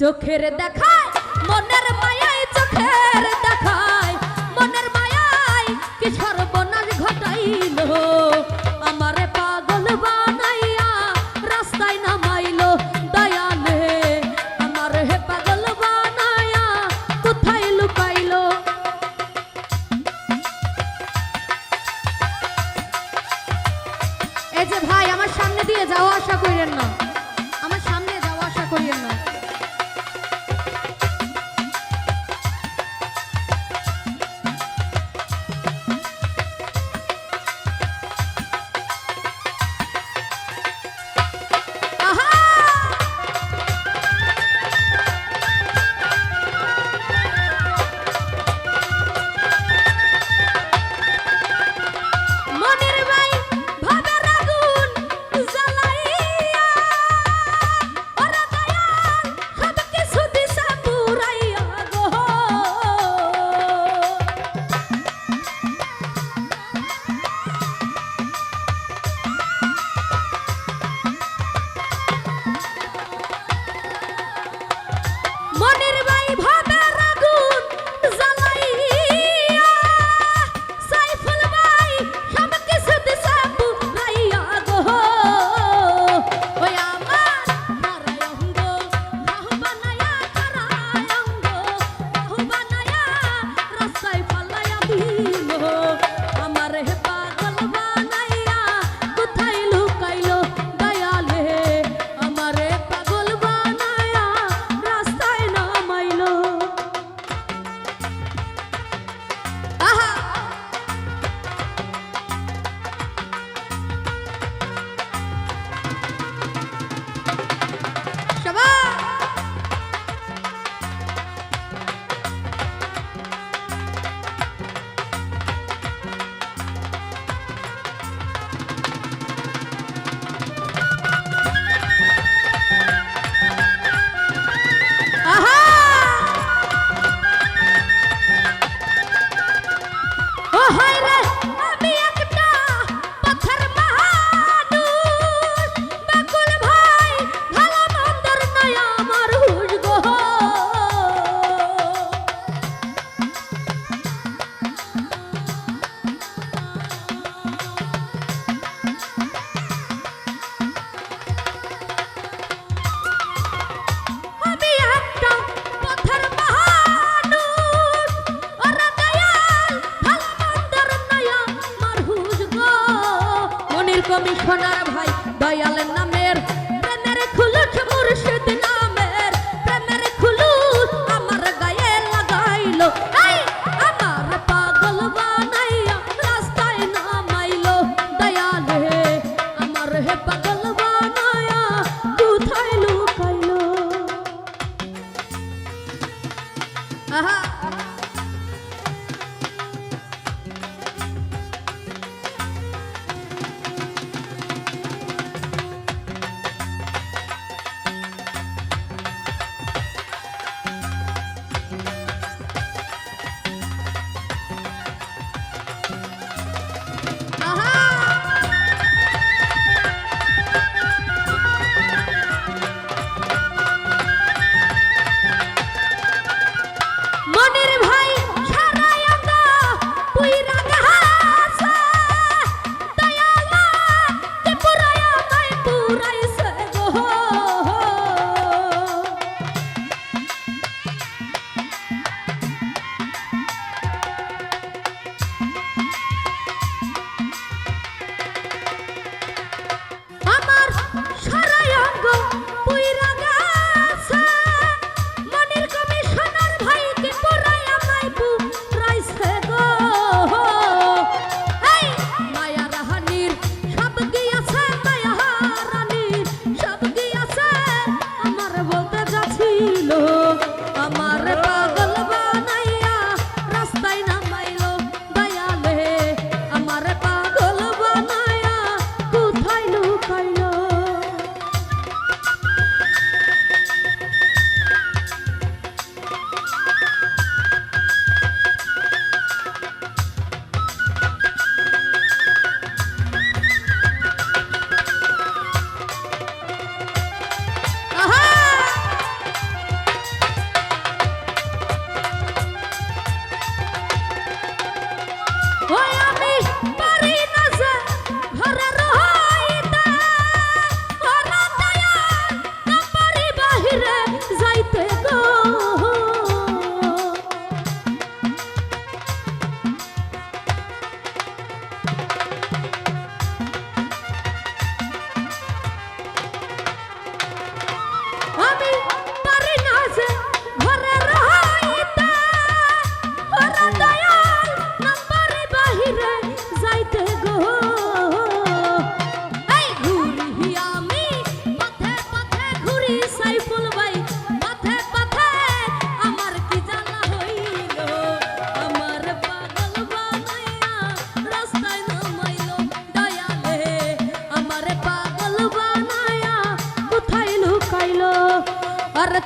চোখের দেখায়, মনের মায়ায় চোখের দেখায়। মনের মায়ায় কি সর্বনাশ ঘটাইল? আমারে পাগল বানাইয়া রাস্তায় নামাইলো দয়ালে। আমার হে পাগল বানাইয়া কোথায় লুকাইলো? এই যে ভাই, আমার সামনে দিয়ে যাওয়া আশা করিয়েন না। কমিশনার ভাই, দয়াল নামের। প্রেমের খুলুস মুর্শিদ নামের। প্রেমের খুলুস আমার গায়ে লাগাইলো। আমার পাগল বানাইয়া রাস্তায় নামাইলো। দয়াল হে, আমার হে পাগল বানায়া কোথায় লুকাইলো? আহা।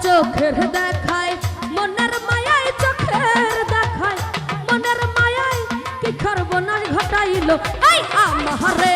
চোখের দেখায় মনের মায়ায় চোখের দেখায় মনের মায়ায় কি খরবনাশ ঘটাইলো? আমারে